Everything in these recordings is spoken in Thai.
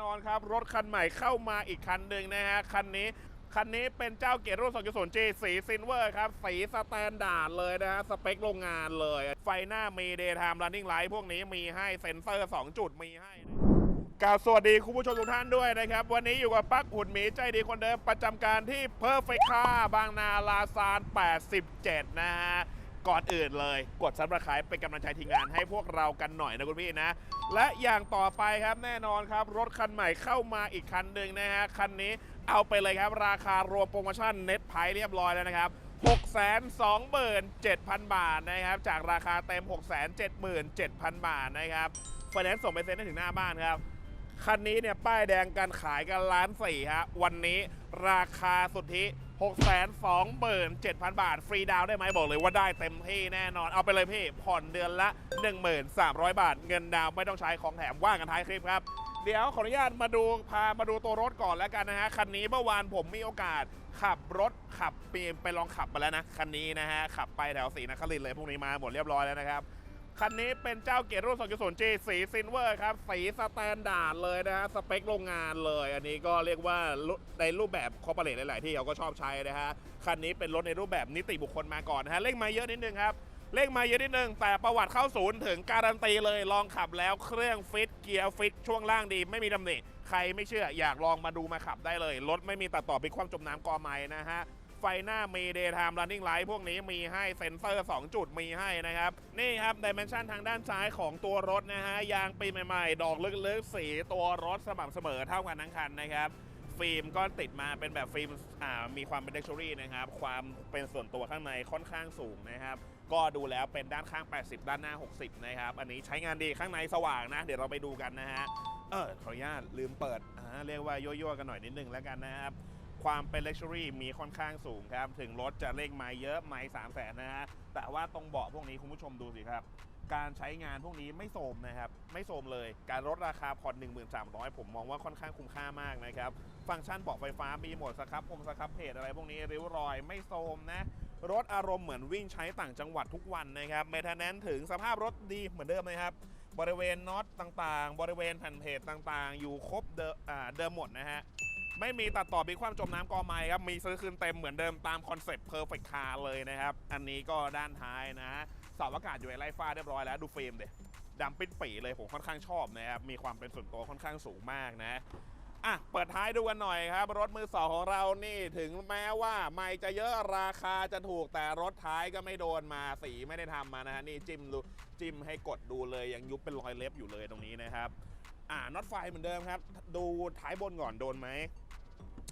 นอนครับ รถคันใหม่เข้ามาอีกคันหนึ่งนะฮะ คันนี้คันนี้เป็นเจ้าเกียร์รุ่น2.0 G สีซินเวอร์ครับ สีสแตนดาร์ดเลยนะฮะ สเปคโรงงานเลย ไฟหน้ามี Daytime Running Light พวกนี้มีให้เซ็นเซอร์ 2 จุดมีให้นะกล่าวสวัสดีคุณผู้ชมทุกท่านด้วยนะครับ วันนี้อยู่กับปักหุ่นหมีใจดีคนเดิมประจำการที่ Perfect Car บางนาลาซาน 87 นะฮะ ก่อนอื่นเลย กดซับสไครป์เป็นกำลังใจทีมงานให้พวกเรากันหน่อยนะคุณพี่นะ และอย่างต่อไปครับแน่นอนครับ รถคันใหม่เข้ามาอีกคันหนึ่งนะฮะ คันนี้เอาไปเลยครับ ราคารวมโปรโมชั่นเน็ตไพเรียบร้อยแล้วนะครับ627,000 บาทนะครับ จากราคาเต็ม 677,000 บาทนะครับไฟแนนซ์ส่งไปเซ็นได้ถึงหน้าบ้านครับคันนี้เนี่ยป้ายแดงการขายกันล้านสี่ฮะวันนี้ราคาสุทธิ 6 2 7 0 0 0 บาท ฟรีดาวได้ไหมบอกเลยว่าได้เต็มที่แน่นอน เอาไปเลยพี่ ผ่อนเดือนละ 1300 บาท เงินดาวไม่ต้องใช้ของแถมว่างกันท้ายคลิปครับ เดี๋ยวขออนุญาตมาดูพามาดูตัวรถก่อนแล้วกันนะฮะ คันนี้เมื่อวานผมมีโอกาสขับรถขับไปไปลองขับมาแล้วนะ คันนี้นะฮะ ขับไปแถวศรีนครินเลยพวกนี้มาหมดเรียบร้อยแล้วนะครับ คันนี้เป็นเจ้าเกียร์รุ่น2.0 G สีซินเวอร์ครับ สีสแตนดาร์ดเลยนะฮะ สเปคโรงงานเลย อันนี้ก็เรียกว่าในรูปแบบคอร์ปอเรทหลาย ๆ ที่เขาก็ชอบใช้นะฮะ คันนี้เป็นรถในรูปแบบนิติบุคคลมาก่อนนะฮะเลขไมาเยอะนิดนึงครับเลขไมาเยอะนิดนึง แต่ประวัติเข้าศูนย์ถึงการันตีเลย ลองขับแล้วเครื่องฟิต เกียร์ฟิต ช่วงล่างดี ไม่มีตำหนิ ใครไม่เชื่ออยากลองมาดูมาขับได้เลย รถไม่มีตัดต่อพลิความจมน้ำกอไม้นะฮะ ไฟหน้ามี Daytime Running Light พวกนี้มีให้เซ็นเซอร์ 2 จุดมีให้นะครับ นี่ครับดิเมนชันทางด้านซ้ายของตัวรถนะฮะ ยางปีใหม่ๆ ดอกลึกๆสีตัวรถสม่ำเสมอเท่ากันทั้งคันนะครับฟิล์มก็ติดมาเป็นแบบฟิล์มมีความเป็นเด็กชัวรี่นะครับ ความเป็นส่วนตัวข้างในค่อนข้างสูงนะครับ ก็ดูแล้วเป็นด้านข้าง 80 ด้านหน้า 60 นะครับ อันนี้ใช้งานดีข้างในสว่างนะ เดี๋ยวเราไปดูกันนะฮะ เออขออนุญาตลืมเปิดเรียกว่ายั่วๆกันหน่อยนิดนึงแล้วกันนะครับ ความเป็น Luxury มีค่อนข้างสูงครับ ถึงรถจะเลขไม้เยอะไม้สามแสนนะฮะ แต่ว่าตรงเบาะพวกนี้คุณผู้ชมดูสิครับ การใช้งานพวกนี้ไม่โสมนะครับ ไม่โสมเลย การลดราคาผ่อน1300 ผมมองว่าค่อนข้างคุ้มค่ามากนะครับ ฟังก์ชันเบาะไฟฟ้ามีหมดสครับพงสครับเพจอะไรพวกนี้ริ้วรอยไม่โสมนะรถอารมณ์เหมือนวิ่งใช้ต่างจังหวัดทุกวันนะครับเมทแนนถึงสภาพรถดีเหมือนเดิมนะครับ บริเวณน็อตต่างๆ บริเวณแผ่นเพจต่างๆ อยู่ครบเดิมหมดนะฮะ ไม่มีตัดต่อมีความจมน้ำกอไม้ครับ มีซื้อคืนเต็มเหมือนเดิมตามคอนเซ็ปต์ Perfect Car เลยนะครับ อันนี้ก็ด้านท้ายนะเสาอากาศอยู่ในไล่ฟ้าเรียบร้อยแล้วดูเฟรมเด็ดำปิดปีเลยผมค่อนข้างชอบนะครับ มีความเป็นส่วนตัวค่อนข้างสูงมากนะอะเปิดท้ายดูกันหน่อยครับ รถมือสองของเรานี่ถึงแม้ว่าไม่จะเยอะราคาจะถูกแต่รถท้ายก็ไม่โดนมาสีไม่ได้ทำมานะฮะนี่จิ้มดูจิ้มให้กดดูเลยยังยุบเป็นรอยเล็บอยู่เลยตรงนี้นะครับ อ่าน็อตไฟเหมือนเดิมครับ ดูท้ายบนก่อนโดนไหม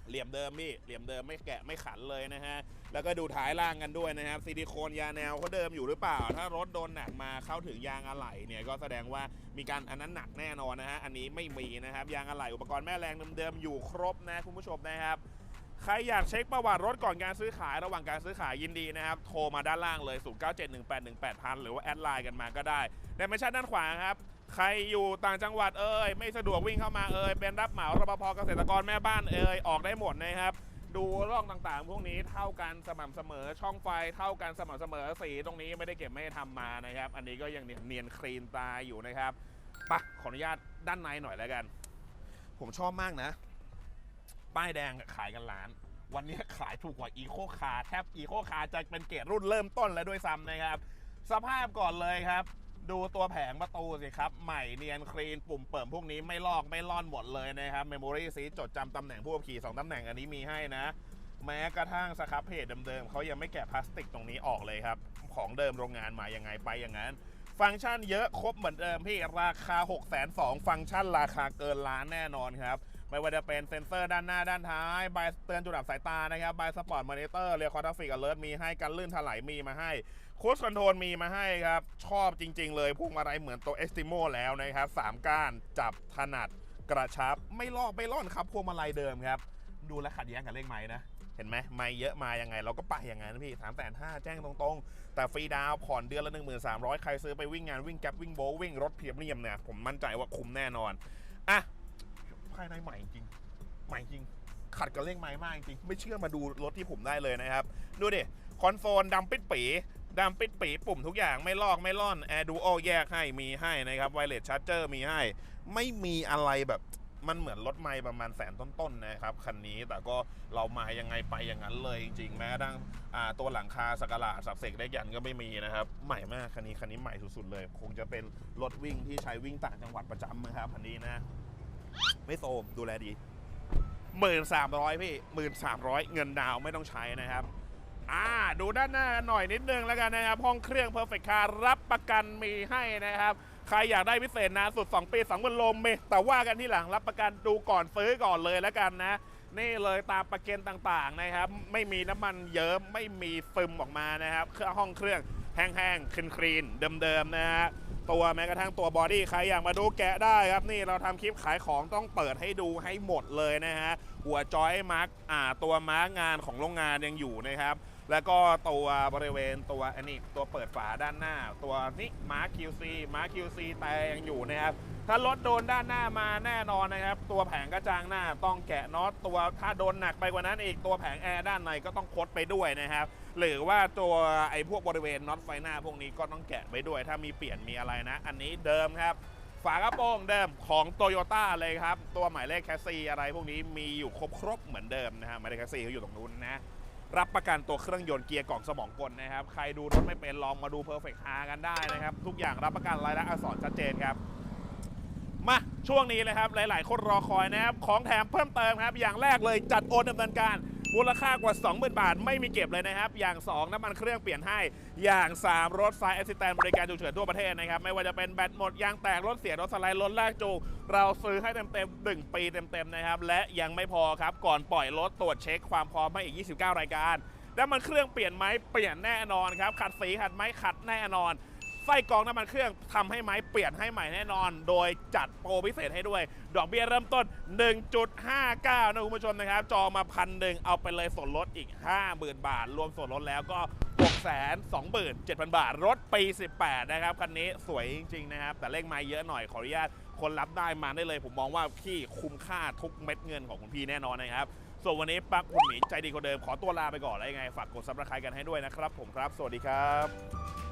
เหลี่ยมเดิมพี่เหลี่ยมเดิมไม่แกะไม่ขันเลยนะฮะ แล้วก็ดูท้ายล่างกันด้วยนะครับซิลิโคนยาแนวเขาเดิมอยู่หรือเปล่า ถ้ารถโดนหนักมาเข้าถึงยางอะไหล่เนี่ยก็แสดงว่ามีการอันนั้นหนักแน่นอนนะฮะอันนี้ไม่มีนะครับยางอะไหล่อุปกรณ์แม่แรงเดิมๆอยู่ครบนะคุณผู้ชมนะครับใครอยากเช็คประวัติรถก่อนการซื้อขายระหว่างการซื้อขายยินดีนะครับ โทรมาด้านล่างเลย 0971818000 หรือว่าแอดไลน์กันมาก็ได้ในไม่ใช่ด้านขวาครับ ใครอยู่ต่างจังหวัดเอ่ยไม่สะดวกวิ่งเข้ามาเอ่ยเป็นรับเหมารปภเกษตรกรแม่บ้านเอ่ยออกได้หมดนะครับ ดูร่องต่างๆ พวกนี้เท่ากันสม่ำเสมอช่องไฟเท่ากันสม่ำเสมอสีตรงนี้ไม่ได้เก็บไม่ได้ทำมานะครับ อันนี้ก็ยังเนียนคลีนตาอยู่นะครับไปะขออนุญาตด้านในหน่อยแล้วกัน ผมชอบมากนะ ป้ายแดงขายกันล้าน วันนี้ขายถูกกว่าอีโคคาร์แทบอีโคคาร์จะเป็นเกรดรุ่นเริ่มต้นแล้วด้วยซ้ำนะครับ สภาพก่อนเลยครับ ดูตัวแผงประตูสิครับ ใหม่เนียนคลีนปุ่มเปิดพวกนี้ไม่ลอกไม่ล่อนหมดเลยนะครับเมมโมรี่ซีจดจำตำแหน่งผู้ขับขี่ 2ตำแหน่งอันนี้มีให้นะ แม้กระทั่งสครับเพจเดิมๆเขายังไม่แกะพลาสติกตรงนี้ออกเลยครับ ของเดิมโรงงานมายังไงไปอย่างนั้น ฟังก์ชันเยอะครบเหมือนเดิมพี่ราคา 6 2 0 0 0ฟังก์ชันราคาเกินล้านแน่นอนครับไม่ว่าจะเป็นเซ็นเซอร์ด้านหน้าด้านท้ายใบเตือนจุดดับสายตานะครับใบสปอร์ตมอนิเตอร์เรียคอร์ทฟิกอเลิร์มีให้กันลื่นถลายมีมาให้ คูสคอนโทรลมีมาให้ครับ ชอบจริง ๆ เลยพวงมาลัยเหมือนตัวเอสติโมแล้วนะครับสามก้านจับถนัดกระชับไม่ลอกไม่ล่อนครับพวงมาลัยเดิมครับ ดูแลขัดแย้งกับเลขไม้นะ เห็นไหมไม่เยอะมายังไง เราก็ไปอย่างไงนะพี่สามแสนห้าแจ้งตรงๆ แต่ฟรีดาวผ่อนเดือนละ 1,300 ใครซื้อไปวิ่งงานวิ่งแก๊ปวิ่งโบว์วิ่งรถเพียบเรียมเนี่ยผมมั่นใจว่าคุ้มแน่นอนอะภายในใหม่จริง ใหม่จริง ขัดกับเลขไม้มากจริง ไม่เชื่อมาดูรถที่ผมได้เลยนะครับ ดูดิ คอนโซลดำปิดปี ดำปิดปีปุ่มทุกอย่างไม่ลอกไม่ล่อนแอร์ดูโอแยกให้มีให้นะครับไวเลสชาร์จเจอร์มีให้ ไม่มีอะไรแบบมันเหมือนรถไม่ประมาณแสนต้นๆนะครับ คันนี้แต่ก็เรามายังไงไปอย่างนั้นเลยจริงๆแม้กระทั่งตัวหลังคาสกหลาสับเสกได้ยันก็ไม่มีนะครับ ใหม่มากคันนี้คันนี้ใหม่สุดๆเลย คงจะเป็นรถวิ่งที่ใช้วิ่งต่างจังหวัดประจำนะครับคันนี้นะ ไม่โซมดูแลดีหมื่นสามร้อยพี่หมื่นสามร้อยเงินดาวไม่ต้องใช้นะครับ อ่าดูด้านหน้าหน่อยนิดนึงแล้วกันนะครับ ห้องเครื่อง Perfect Car รับประกันมีให้นะครับ ใครอยากได้พิเศษนานสุด 2 ปี2วันลมเมแต่ว่ากันที่หลังรับประกันดูก่อนซื้อก่อนเลยแล้วกันนะ นี่เลยตามประกันต่างๆนะครับ ไม่มีน้ำมันเยิ้มไม่มีซึมออกมานะครับเครื่องห้องเครื่องแห้งๆคลีนๆเดิมๆนะฮะตัวแม้กระทั่งตัวบอดี้ใครอยากมาดูแกะได้ครับนี่เราทำคลิปขายของต้องเปิดให้ดูให้หมดเลยนะฮะหัวจอยมาร์กอ่าตัวมาร์กงานของโรงงานยังอยู่นะครับ แล้วก็ตัวบริเวณตัวอันนี้ตัวเปิดฝาด้านหน้า ตัวนี้มาร์ค QC มาร์ค QC แต่ยังอยู่นะครับถ้ารถโดนด้านหน้ามาแน่นอนนะครับ ตัวแผงกระจางหน้าต้องแกะน็อตตัวถ้าโดนหนักไปกว่านั้นอีกตัวแผงแอร์ด้านในก็ต้องคดไปด้วยนะครับ หรือว่าตัวไอ้พวกบริเวณน็อตไฟหน้าพวกนี้ก็ต้องแกะไปด้วย ถ้ามีเปลี่ยนมีอะไรนะ อันนี้เดิมครับฝากระโปรงเดิมของโตโยต้าเลยครับ ตัวหมายเลขแคสซีอะไรพวกนี้มีอยู่ครบครบๆเหมือนเดิมนะฮะหมายเลขแคสซีเขาอยู่ตรงนู้นนะ รับประกันตัวเครื่องยนต์เกียร์กล่องสมองกลนะครับ ใครดูรถไม่เป็นลองมาดู Perfect Car กันได้นะครับ ทุกอย่างรับประกันรายละอักษรชัดเจนครับ มาช่วงนี้เลยครับ หลาย ๆ คนรอคอยนะครับ ของแถมเพิ่มเติมครับ อย่างแรกเลยจัดโอนดำเนินการ มูลค่ากว่า 20,000 บาท ไม่มีเก็บเลยนะครับ อย่าง 2 น้ำมันเครื่องเปลี่ยนให้ อย่าง 3 รถไฟแอสซิสแตนบริการฉุกเฉินทั่วประเทศนะครับ ไม่ว่าจะเป็นแบตหมด ยางแตก รถเสีย รถสไลด์ รถลากจูง เราซื้อให้เต็มๆ 1 ปีเต็มๆ นะครับ และยังไม่พอครับ ก่อนปล่อยรถตรวจเช็คความพร้อมให้อีก 29 รายการน้ำมันเครื่องเปลี่ยนไหมเปลี่ยนแน่นอนครับ ขัดสีขัดไหมขัดแน่นอน ไส้กรองน้ำมันเครื่องทำให้ไหมเปลี่ยนให้ใหม่แน่นอน โดยจัดโปรพิเศษให้ด้วย ดอกเบี้ยเริ่มต้น 1.59 นะคุณผู้ชมนะครับ จองมาพันหนึ่งเอาไปเลยส่วนลดอีก 50,000 บาท รวมส่วนลดแล้วก็627,000 บาท รถปี 18 นะครับคันนี้สวยจริง ๆ นะครับ แต่เลขไม้เยอะหน่อยขออนุญาตคนรับได้มาได้เลย ผมมองว่าพี่คุ้มค่าทุกเม็ดเงินของคุณพี่แน่นอนนะครับ ส่วนวันนี้ปักคุณหมีใจดีคนเดิมขอตัวลาไปก่อนแล้วยังไง ฝากกดซับสไครต์กันให้ด้วยนะครับ ผมครับ สวัสดีครับ